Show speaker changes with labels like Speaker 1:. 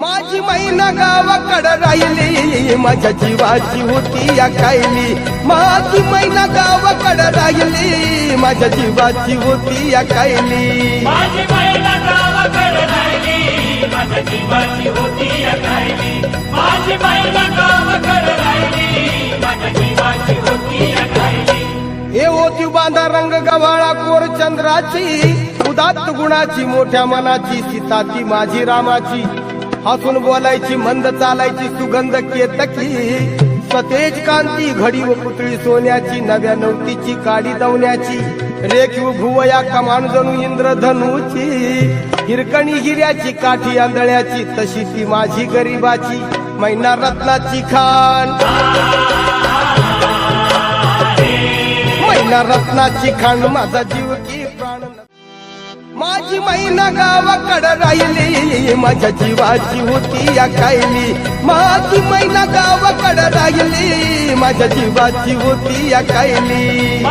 Speaker 1: माझी मैना गावाकडे राहिली माझ्या जीवाची होती या कायली. माझी मैना गावाकडे राहिली माझ्या जीवाची होती या कायली.
Speaker 2: माझी गावाकडे राहिली माझ्या जीवाची होती या राहिली माझी महिला गावाकडे राहिली माझ्या जीवाची होती या राहिली
Speaker 1: हे होती बांधा रंग गव्हाळा कोर चंद्राची उदात्त गुणाची मोठ्या मनाची सीता ती माझी रामाची. हसून बोलायची मंद चालायची सुगंध केतकी. सतेज कांती घडी व पुतळी सोन्याची नव्या नवतीची काडी दवण्याची. रेखीव भुवया कमान जणू इंद्रधनुची. हिरकणी हिऱ्याची काठी आंधळ्याची तशी ती माझी गरीबाची मैना रत्नाची खान. मैना रत्नाची खांड माझा जीव की प्राण माझी मैना गावाकडे राहिली माझ्या जीवाची होती या कायली. माझी मैना गावाकडे राहिली माझ्या जीवाची होती या कायली.